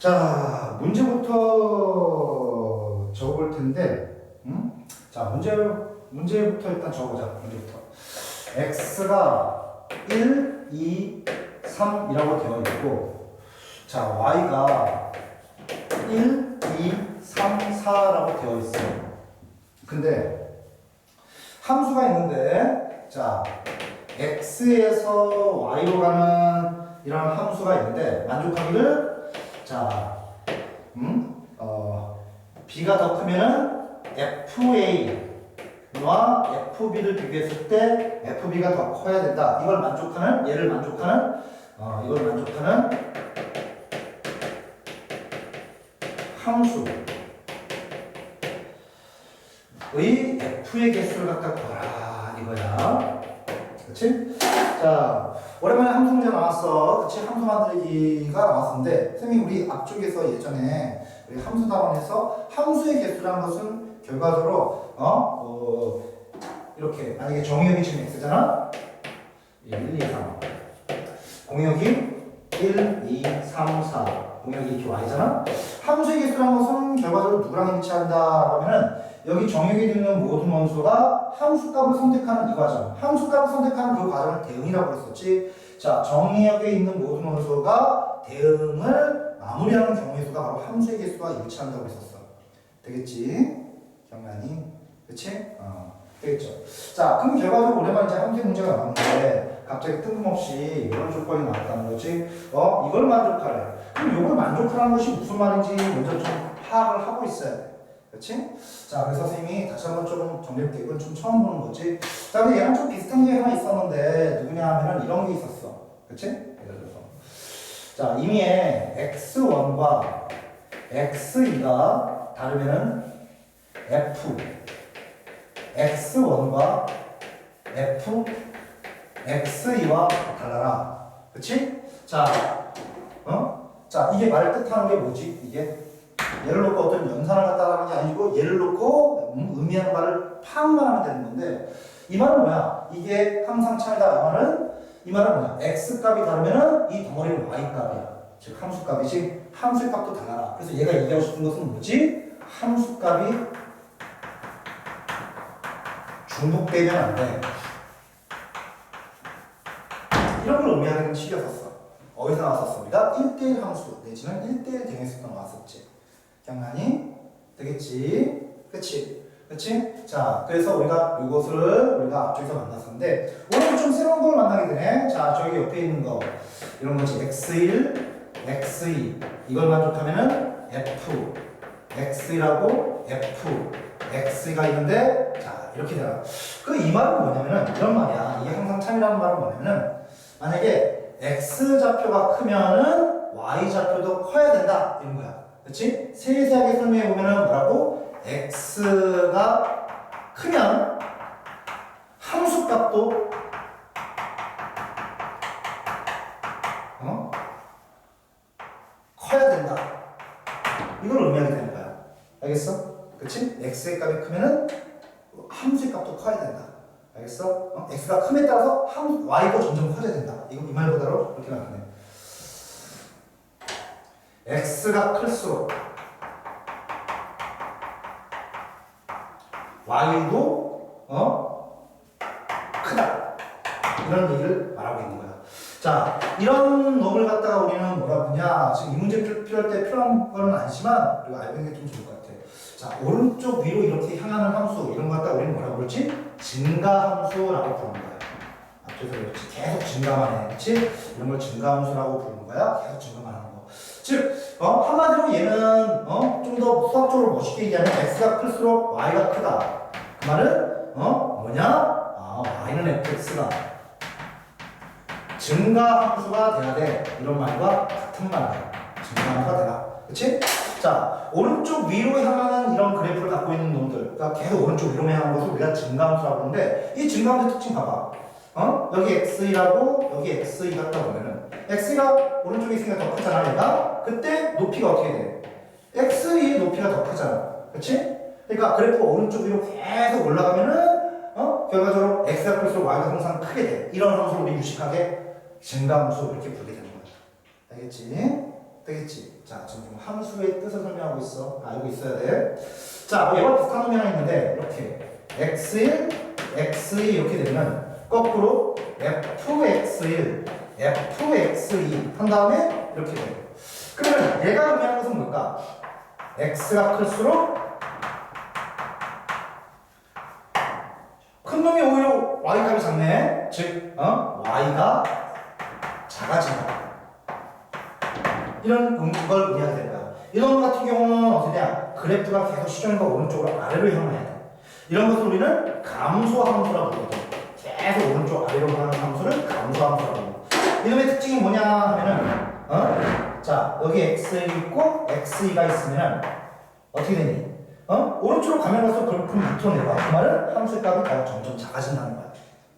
자, 문제부터 적어볼 텐데, 음? 자, 문제, 문제부터 일단 적어보자. 문제부터. x가 1, 2, 3이라고 되어 있고, 자, y가 1, 2, 3, 4라고 되어 있어. 근데, 함수가 있는데, 자, x에서 y로 가는 이런 함수가 있는데, 만족하기를 자, 음, 어, b가 더 크면은 fa와 fb를 비교했을 때 fb가 더 커야 된다. 이걸 만족하는 얘를 만족하는 어, 이걸 만족하는 함수. 의 f의 개수를 갖다 구하라 이거야. 그렇지? 자, 오랜만에 함수 문제 나왔어. 그치? 함수 만들기가 나왔었는데, 선생님, 우리 앞쪽에서 예전에 우리 함수 답안에서 함수의 개수라는 것은 결과적으로, 어, 어 이렇게, 만약에 정의역이 지금 x잖아? 1, 2, 3. 공역이 1, 2, 3, 4. 공역이 이렇게 y잖아? 함수의 개수라는 것은 결과적으로 누구랑 일치한다? 그러면은, 여기 정의역에 있는 모든 원소가 함수값을 선택하는 이 과정, 함수값을 선택하는 그 과정을 대응이라고 했었지. 자, 정의역에 있는 모든 원소가 대응을 마무리하는 경우의 수가 바로 함수의 개수와 일치한다고 했었어. 되겠지? 경란이, 그치? 어, 되겠죠. 자, 그럼 결과적으로 오랜만에 이제 함수 문제가 나왔는데 갑자기 뜬금없이 이런 조건이 나왔다는 거지. 어, 이걸 만족하래. 그럼 이걸 만족하는 것이 무슨 말인지 먼저 좀 파악을 하고 있어야 돼. 그렇지? 자, 그래서 선생님이 다시 한번 조금 정리해볼게. 이건 좀 처음 보는 거지. 자, 근데 얘랑 좀 비슷한 게 하나 있었는데, 누구냐 하면은 이런 게 있었어. 그렇지? 예를 들어서. 자, 이미의 x1과 x2가 다르면은 f, x1과 f, x2와 달라라. 그렇지? 자, 어? 자, 이게 말 뜻하는 게 뭐지? 이게 얘를 놓고 어떤 연산을 갖다 하는 게 아니고 얘를 놓고 음, 의미하는 말을 파악만 하면 되는 건데 이 말은 뭐야? 이게 항상 차이다. 이 말은 이 말은 뭐야? x 값이 다르면은 이 덩어리는 y 값이야. 즉 함수 값이지 함수 값도 달라. 그래서 얘가 얘기하고 싶은 것은 뭐지? 함수 값이 중복되면 안 돼. 이런 걸 의미하는 식이었었어. 어디서 나왔었습니다? 1대1 함수 내지는 1대1 대응에서 나왔었지. 경란이 되겠지. 그치? 그치? 자, 그래서 우리가 이것을 우리가 앞쪽에서 만났었는데, 오늘 좀 새로운 걸 만나게 되네. 자, 저기 옆에 있는 거. 이런 거지. x1, x2. 이걸 만족하면은 f, x1하고 f, x가 있는데, 자, 이렇게 되나. 그이 말은 뭐냐면은, 이런 말이야. 이게 항상 참이라는 말은 뭐냐면은, 만약에 x 좌표가 크면은 y 좌표도 커야 된다. 이런 거야. 그치? 세세하게 설명해 보면은 뭐라고? x가 크면 함수 값도 어? 커야 된다. 이걸 의미하게 되는 거야. 알겠어? 그치? x의 값이 크면은 함수의 값도 커야 된다. 알겠어? 어? x가 큼에 따라서 함, y도 점점 커져야 된다. 이거 이 말보다로 이렇게 나타내. X가 클수록 y도 어 크다 이런 얘기를 말하고 있는 거야. 자 이런 놈을 갖다가 우리는 뭐라 그러냐 지금 이 문제 필- 필요할 때 필요한 거는 아니지만 우리가 알고 있는 게 좀 좋을 것 같아. 자 오른쪽 위로 이렇게 향하는 함수 이런 거 갖다 우리는 뭐라고 그러지? 증가 함수라고 부르는 거야. 앞에서 그렇지 계속 증가만 해, 그렇지? 이런 걸 증가함수라고 부르는 거야. 계속 증가만 하는 거. 즉 어, 한마디로 얘는 어, 좀 더 수학적으로 멋있게 얘기하면 x가 클수록 y가 크다. 그 말은 어, 뭐냐? 아, y는 fx가 증가함수가 돼야 돼. 이런 말과 같은 말이야. 증가함수가 되라. 그치? 자, 오른쪽 위로 향하는 이런 그래프를 갖고 있는 놈들. 그러니까 계속 오른쪽 위로 향하는 것을 우리가 증가함수라고 하는데 이 증가함수의 특징 봐봐. 어? 여기 x1하고 여기 x2 갖다 보면은 x가 오른쪽에 있으니까 더 크잖아 얘가 그때 높이가 어떻게 돼? x2의 높이가 더 크잖아 그치? 그러니까 그래프가 오른쪽 위로 계속 올라가면은 어? 결과적으로 x가 클수록 y가 항상 크게 돼 이런 함수를 우리 유식하게 증가함수 이렇게 부르게 되는 거야 알겠지? 되겠지? 자, 지금 함수의 뜻을 설명하고 있어. 알고 있어야 돼. 자, 얘와 비슷한 놈이 하나 있는데 이렇게 x1, x2 이렇게 되면 거꾸로 fx1, fx2 한 다음에 이렇게 돼요. 그러면 얘가 의미하는 것은 뭘까? x가 클수록 큰 놈이 오히려 y 값이 작네. 즉, 어? y가 작아진다. 이런 음, 걸 의미하게 거야. 이런 것 같은 경우는 어떻게냐? 그래프가 계속 시점과 오른쪽으로 아래로 향해야 돼. 이런 것을 우리는 감소함수라고 부르거든. 계속 오른쪽 아래로 가는 함수를 감소함수라고 부르고. 이놈의 특징이 뭐냐 하면은, 어? 자, 여기 x 있고 x2가 있으면 어떻게 되니? 어? 오른쪽으로 가면 갈수록 그래프 밑으로 내려와. 그 말은 함수의 값이 더 점점 작아진다는 거야.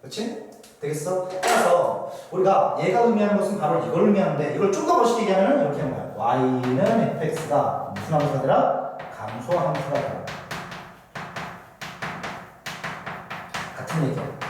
그렇지? 되겠어? 따라서 우리가 얘가 의미하는 것은 바로 이걸 의미하는데 이걸 좀 더 멋있게 얘기하면 이렇게 하는 거야. y는 fx가 무슨 함수가 되라? 감소 함수가 되라. 같은 얘기야.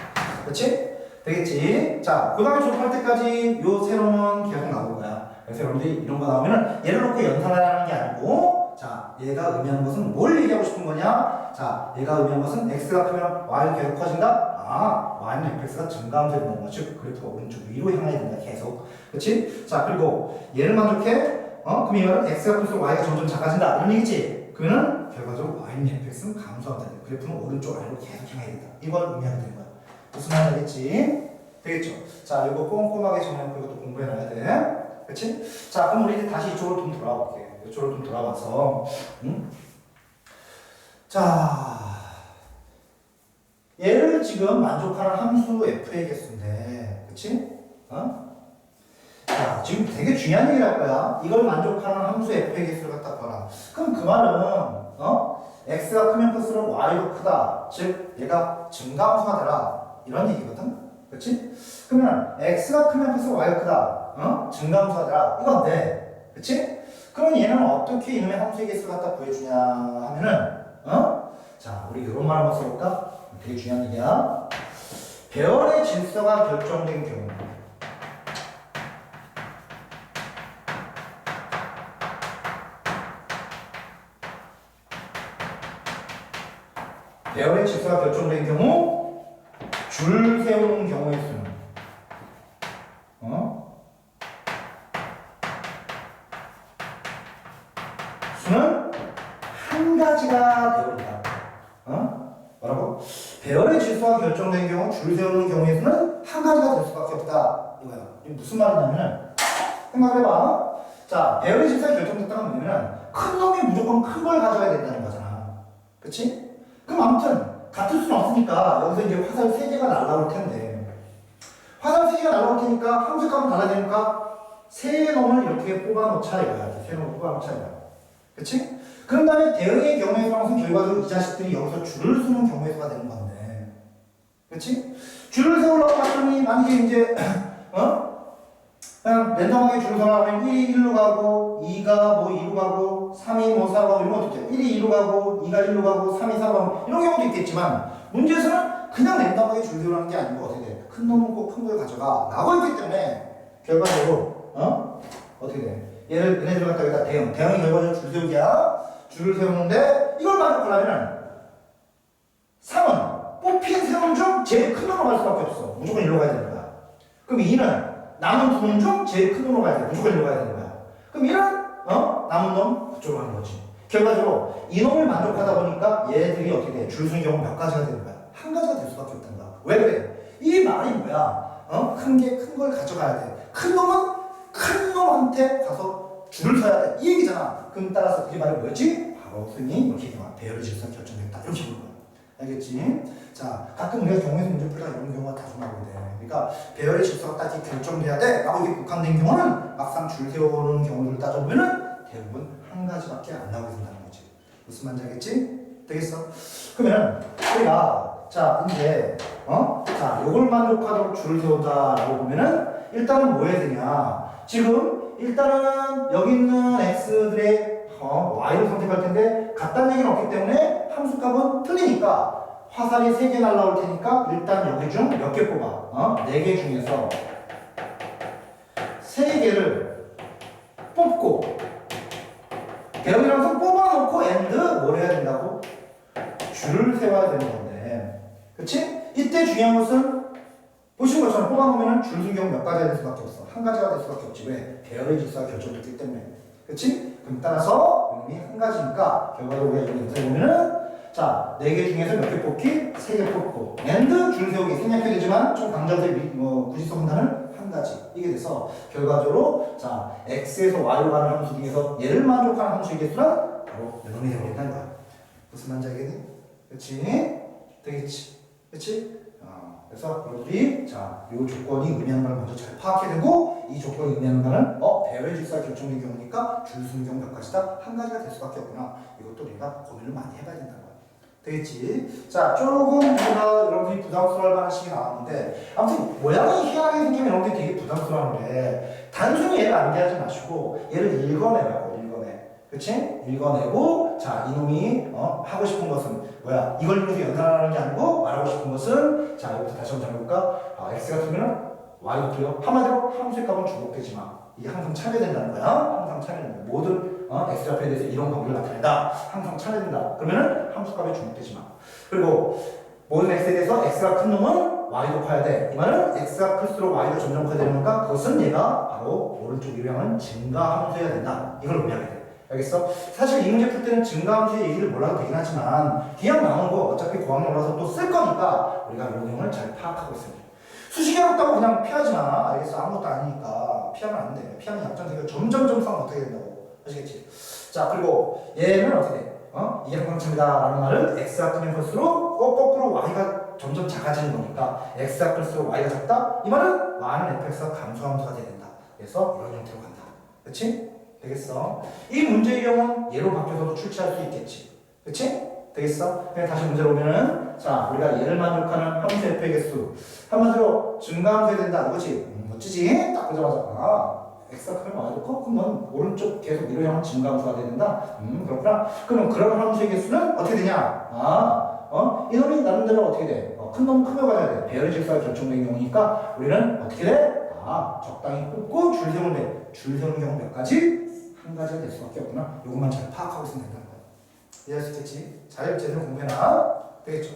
그렇지? 되겠지? 자, 그 다음에 졸업할 때까지 요 세로는 계속 나올 거야. 그래서 여러분들이 이런 거 나오면은 얘를 놓고 연산하라는 게 아니고 자, 얘가 의미하는 것은 뭘 얘기하고 싶은 거냐? 자, 얘가 의미하는 것은 x가 크면 y는 계속 커진다? 아, y는 fx가 증가하면서 되는 거죠. 그래프가 오른쪽 위로 향해야 된다. 계속. 그렇지? 자, 그리고 얘를 만족해? 어? 말은 x가 클수록 y가 점점 작아진다. 이런 얘기지? 그러면은 결과적으로 y는 fx는 감소한다. 그래프는 오른쪽 아래로 계속 향해야 된다. 이걸 의미하게 되는 거야. 무슨 말인지 알겠지? 되겠죠? 자, 이거 꼼꼼하게 정리하고 이것도 공부해놔야 돼. 그렇지? 자, 그럼 우리 이제 다시 이쪽으로 좀 돌아와 볼게. 이쪽으로 좀 돌아와서, 음? 자, 얘를 지금 만족하는 함수 f의 개수인데, 그렇지? 어? 자, 지금 되게 중요한 얘기를 할 거야. 이걸 만족하는 함수 f의 개수를 갖다 봐라. 그럼 그 말은, 어? x가 크면 클수록 y도 크다. 즉, 얘가 증가함수가 되라. 이런 얘기거든. 그렇지? 그러면 x가 크면 클수록 y가 크다. 어? 되라. 이건데, 그렇지? 그럼 얘는 어떻게 이놈의 함수의 개수를 갖다 구해주냐 하면은, 어? 자, 우리 이런 말 한번 써볼까? 되게 중요한 얘기야. 배열의 질서가 결정된 경우. 배열의 질서가 결정된 경우, 줄 세우는 경우의 수는, 어? 수는 한 가지가 되어버린다. 어? 뭐라고? 배열의 질서가 결정된 경우, 줄 세우는 경우에서는 한 가지가 될 수밖에 없다. 이거야. 이게 무슨 말이냐면은, 생각해봐. 자, 배열의 질서가 결정됐다는 뭐냐면, 큰 놈이 무조건 큰 걸 가져야 된다는 거잖아. 그치? 그럼 아무튼, 같을 수는 없으니까, 여기서 이제 화살 세 개가 날라올 텐데, 화살 세 개가 날라올 테니까, 함수값은 달라야 되니까, 세 놈을 이렇게 뽑아놓자 이거야. 세 놈을 뽑아놓자 이거야. 그치? 그런 다음에 대응의 경우의 수는 결과적으로 이 자식들이 여기서 줄을 서는 경우의 수가 되는 건데. 그치? 줄을 세우려고 봤더니 만약에 이제, 어? 그냥 랜덤하게 서라고 하면 1이 1로 가고, 2가 뭐 2로 가고, 3이 뭐 4로 가고, 이런 것도 있죠. 1이 2로 가고, 2가 1로 가고, 3이 4로 가고, 이런 경우도 있겠지만, 문제에서는 그냥 랜덤하게 줄 세우라는 게 아니고, 어떻게 돼? 큰 놈은 꼭 큰 걸 가져가. 라고 했기 때문에, 결과적으로, 어? 어떻게 돼? 얘를 얘네들 갖다 여기다 대응. 대응이 결과적으로 줄 세우기야. 줄을 세우는데 이걸 만족하려면 3은 뽑힌 세운 중 제일 큰 놈으로 갈 수밖에 없어. 무조건 일로 가야 되는 거야. 그럼 2는 남은 두놈 중 제일 큰 놈으로 가야 돼. 무조건 일로 가야 되는 거야. 그럼 1은 어? 남은 놈 그쪽으로 가는 거지. 결과적으로 이 놈을 만족하다 보니까 얘들이 어떻게 돼? 줄 서는 경우 몇 가지가 되는 거야. 한 가지가 될 수밖에 없다는 거야. 왜 그래? 이 말이 뭐야? 어? 큰 게 큰 걸 가져가야 돼. 큰 놈은 큰 놈한테 가서 줄을 서야 돼. 이 얘기잖아. 그럼 따라서 그게 말이 뭐였지? 바로 승이 이렇게. 배열의 질서 결정됐다. 이렇게 보는 거야. 알겠지? 자, 가끔 우리가 경우에서 문제 풀다 이런 경우가 나오게 돼. 그러니까 배열의 이렇게 결정돼야 돼. 라고 이게 국한된 경우는 막상 줄 세우는 경우를 따져보면은 대부분 한 가지밖에 안 나오게 된다는 거지. 무슨 말인지 알겠지? 되겠어? 그러면 우리가 자 이제 어? 자 요걸 만족하도록 줄을 세운다라고 보면은 일단은 뭐 해야 되냐? 지금 일단은 여기 있는 x들의 어, y를 선택할 텐데 같다는 얘기는 없기 때문에 함수값은 틀리니까 화살이 3개 날라올 테니까 일단 여기 중 몇 개 뽑아? 어? 4개 중에서 3개를 뽑고 대형이라서 뽑아놓고 and 뭘 해야 된다고? 줄을 세워야 되는 건데 그치? 이때 중요한 것은 보신 것처럼 뽑아놓으면 줄 순경 몇 가지가 될 수밖에 없어 한 가지가 될 수밖에 없지 왜? 배열의 질서가 결정됐기 때문에 그치? 그럼 따라서 이놈이 한 가지니까 결과적으로 우리가 인터뷰 보면은 자, 네 개 중에서 몇 개 뽑기? 세 개 뽑고 and 줄 세우기 생략되지만 좀 강조될 미- 뭐 구지성 분단은 한 가지 이게 돼서 결과적으로 자 x에서 y로 가는 함수 중에서 얘를 만족하는 함수의 개수는 바로 이놈이 되어버린다는 거야 무슨 말인지 알겠니? 그치? 되겠지 그치? 어, 그래서 여러분들이 자, 요 조건이 의미하는 걸 먼저 잘 파악해야 되고 이 조건이 의미하는 거는 어, 배열의 질서가 결정된 경우니까 줄 수는 경우 몇 가지다? 한 가지가 될 수밖에 없구나 이것도 우리가 고민을 많이 해봐야 거야 되겠지? 자, 조금 우리가 여러분들이 부담스러울 만한 식이 나왔는데 아무튼 모양이 희한하게 생기면 여러분들이 되게 부담스러워하는데 단순히 얘를 암기하지 마시고 얘를 읽어내라고 읽어내. 그치? 읽어내고 자 이놈이 어, 하고 싶은 것은 뭐야? 이걸 이용해서 연산하는 게 아니고 말하고 싶은 것은 자 이것부터 다시 한번 해볼까? 아, x 같으면 y고요. 한마디로 함수의 값은 마 이게 항상 참여된다는 거야. 항상 참여된다. 모든 어, x 좌표에 대해서 이런 관계를 나타낸다 항상 참여된다 그러면은 함수 값이 중복되지 마 그리고 모든 x에 대해서 x가 큰 놈은 y도 커야 돼. 이 말은 x가 클수록 y가 점점 커야 되는 건가? 그것은 얘가 바로 오른쪽 유형은 증가함수여야 된다. 이걸 의미하게 돼. 알겠어? 사실 이 문제 풀 때는 증가함수의 얘기를 몰라도 되긴 하지만 그냥 나오는 거 어차피 고학년 올라서 또 쓸 거니까 우리가 이 내용을 잘 파악하고 돼. 수식이 어렵다고 그냥 피하지 마. 알겠어? 아무것도 아니니까 피하면 안 돼. 피하면 약점되고 점점점 싸움 어떻게 된다고. 아시겠지? 자 그리고 얘는 어떻게 돼? 어? 이게 항상점이다라는 말은 x가 크면 클수록 어, 거꾸로 y가 점점 작아지는 거니까 x가 클수록 y가 작다? 이 말은 y는 fx가 감소함수가 돼야 된다. 그래서 이런 형태로 간다. 그렇지? 되겠어? 이 문제의 경우는 얘로 바뀌어서도 출제할 수 있겠지. 그렇지? 되겠어? 그냥 다시 문제로 오면은 자 우리가 얘를 만족하는 함수 f의 개수 한마디로 증가함수해야 된다 이거지? 음, 멋지지? 딱 보자마자 아 y도 커? 그럼 넌 오른쪽 계속 위로 향한 돼야 된다? 음 그렇구나 그럼 그런 함수의 개수는 어떻게 되냐? 아 어? 이놈이 나름대로 어떻게 돼? 어, 큰놈 크면 가져야 돼 배열의 질서가 결정된 경우니까 우리는 어떻게 돼? 아 적당히 뽑고 줄 세우면 돼. 줄 세우는 경우 몇 가지? 한 가지가 될 수밖에 없구나 이것만 잘 파악하고 있으면 된다는 거야 이해할 수 있겠지? 잘 제대로 공부해놔 되겠죠?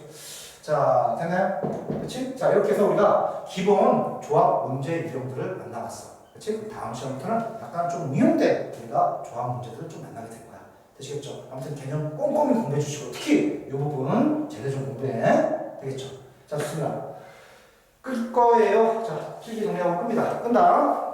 자 됐나요? 그치? 자 이렇게 해서 우리가 기본 조합 문제 유형들을 만나봤어 그럼 다음 시간부터는 약간 좀 응용된 우리가 조합 문제들을 좀 만나게 될 거야. 되시겠죠? 아무튼 개념 꼼꼼히 공부해 주시고 특히 이 부분은 제대로 좀 공부해 되겠죠? 자 좋습니다. 끌 거예요. 자 필기 정리하고 끕니다. 끈다